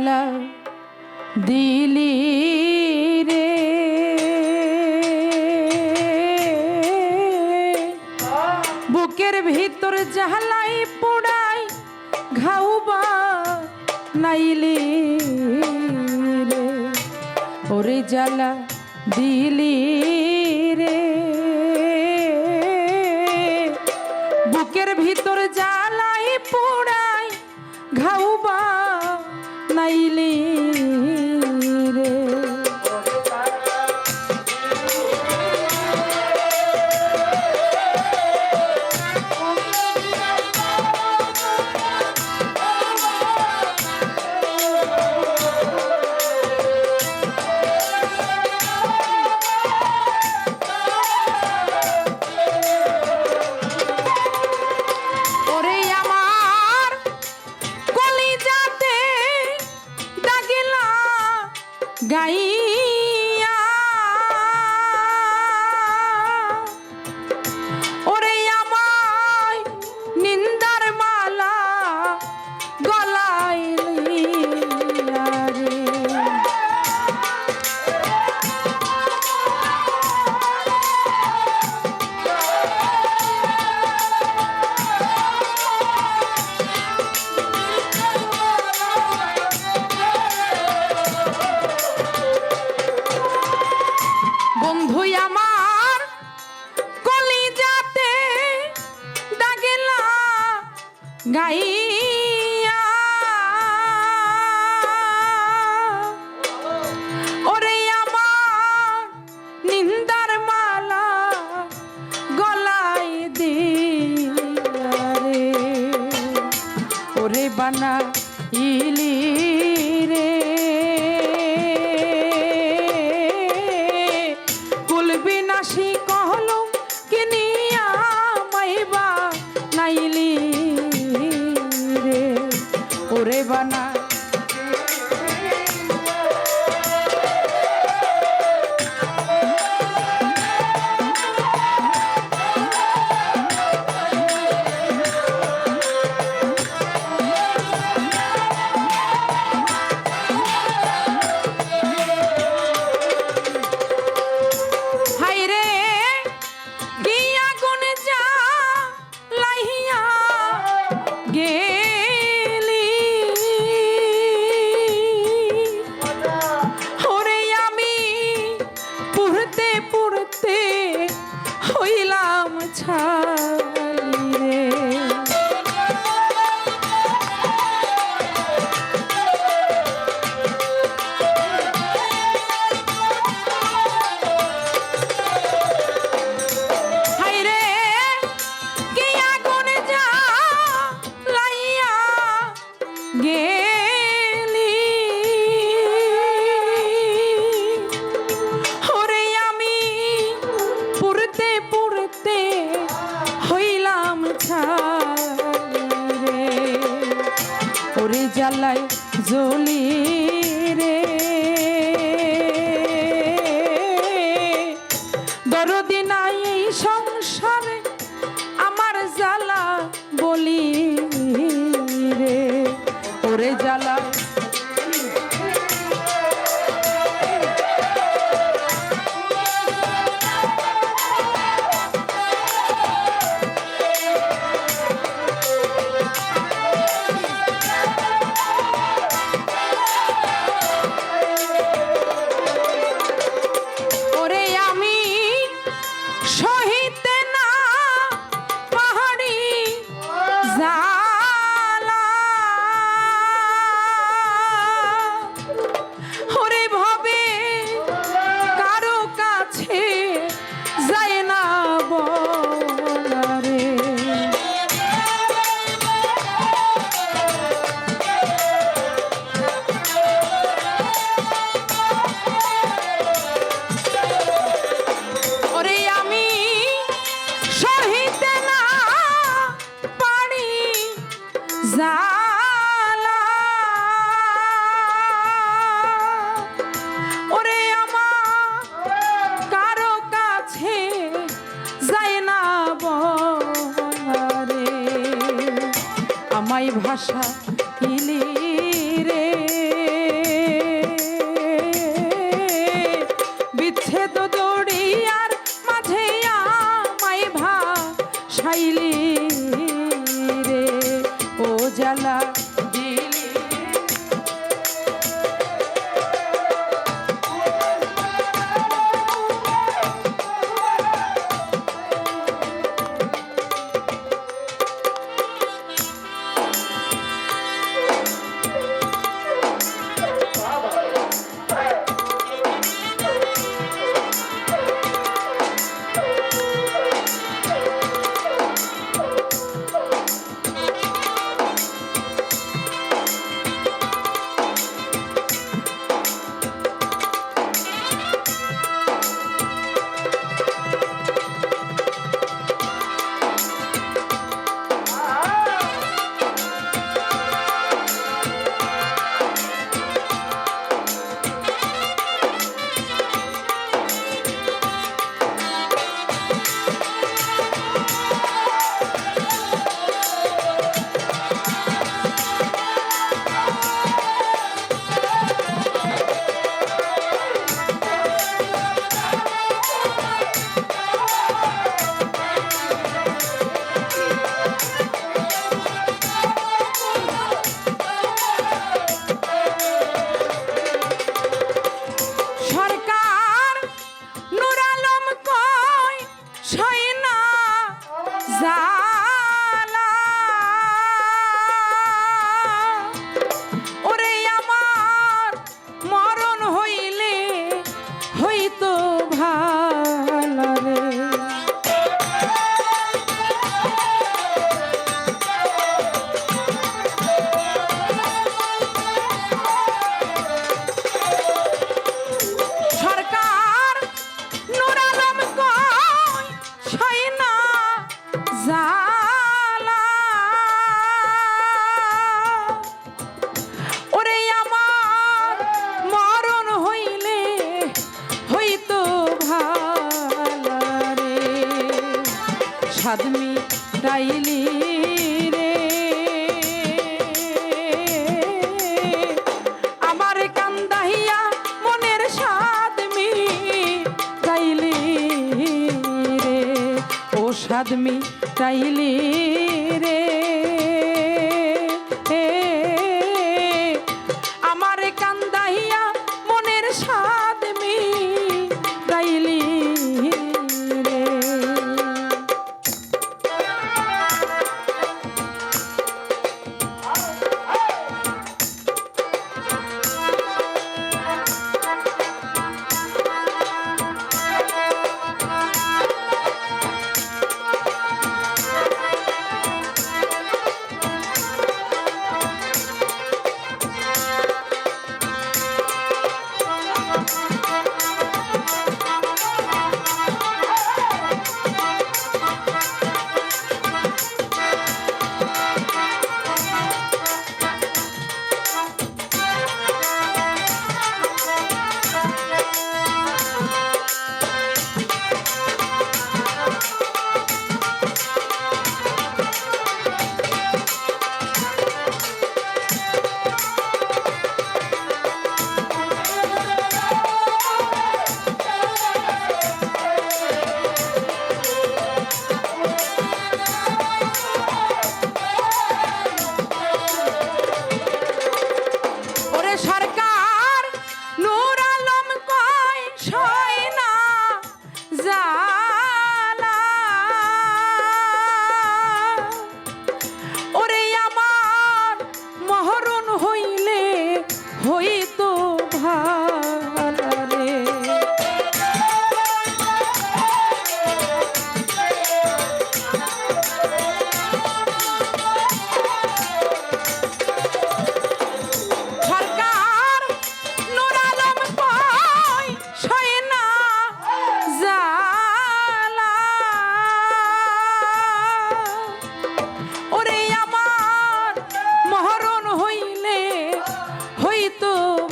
জ্বালা দিলি রে। বুকের ভিতর জ্বালাই পোড়াই ঘাউবা নাইলি রে। ওরে জ্বালা দিলি পাইলি ी বিনাশী কহলম কিনি জুলি রে। ভাষা সাধমি ডাইলি রে। আমার কান্দাহিয়া মনের সাদমি ডাইলি রে। ও সাধমি ডাইলি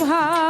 high.